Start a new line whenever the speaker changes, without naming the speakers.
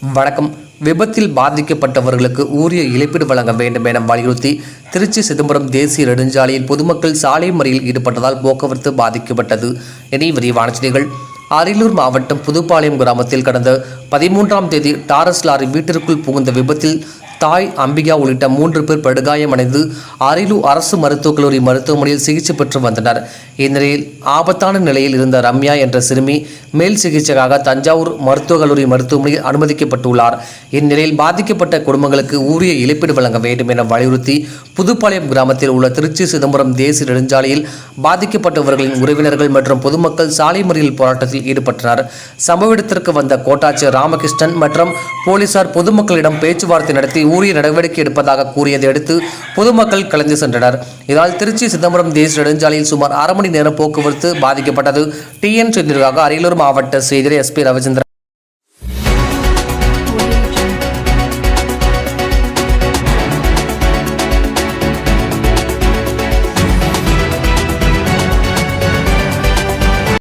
வணக்கம். விபத்தில் பாதிக்கப்பட்டவர்களுக்கு உரிய இழப்பீடு வழங்க வேண்டும் என வலியுறுத்தி திருச்சி சிதம்பரம் தேசிய நெடுஞ்சாலையில் பொதுமக்கள் சாலை மறியலில் ஈடுபட்டதால் போக்குவரத்து பாதிக்கப்பட்டது. இனி விரிவான செய்திகள். அரியலூர் மாவட்டம் புதுப்பாளையம் கிராமத்தில் கடந்த பதிமூன்றாம் தேதி டாரஸ் லாரி வீட்டிற்குள் புகுந்த விபத்தில் தாய் அம்பிகா உள்ளிட்ட மூன்று பேர் படுகாயமடைந்து அரியலூர் அரசு மருத்துவக் கல்லூரி மருத்துவமனையில் சிகிச்சை பெற்று வந்தனர். இந்நிலையில் ஆபத்தான நிலையில் இருந்த ரம்யா என்ற சிறுமி மேல் சிகிச்சைக்காக தஞ்சாவூர் மருத்துவக் கல்லூரி மருத்துவமனையில் அனுமதிக்கப்பட்டுள்ளார். இந்நிலையில் பாதிக்கப்பட்ட குடும்பங்களுக்கு உரிய இழப்பீடு வழங்க வேண்டும் என வலியுறுத்தி புதுப்பாளையம் கிராமத்தில் உள்ள திருச்சி சிதம்பரம் தேசிய நெடுஞ்சாலையில் பாதிக்கப்பட்டவர்களின் உறவினர்கள் மற்றும் பொதுமக்கள் சாலை மறியல் போராட்டத்தில் ஈடுபட்டனர். சம்பவ இடத்திற்கு வந்த கோட்டாட்சியர் ராமகிருஷ்ணன் மற்றும் போலீசார் பொதுமக்களிடம் பேச்சுவார்த்தை நடத்தி உரிய நடவடிக்கை எடுப்பதாக கூறியதை அடுத்து பொதுமக்கள் கலந்து சென்றனர். இதனால் திருச்சி சிதம்பரம் தேசிய நெடுஞ்சாலையில் சுமார் அரை மணி நேரம் போக்குவரத்து பாதிக்கப்பட்டது. டிஎன் செய்தியாக அரியலூர் மாவட்ட செய்தி எஸ்பி ரவிச்சந்திரன்.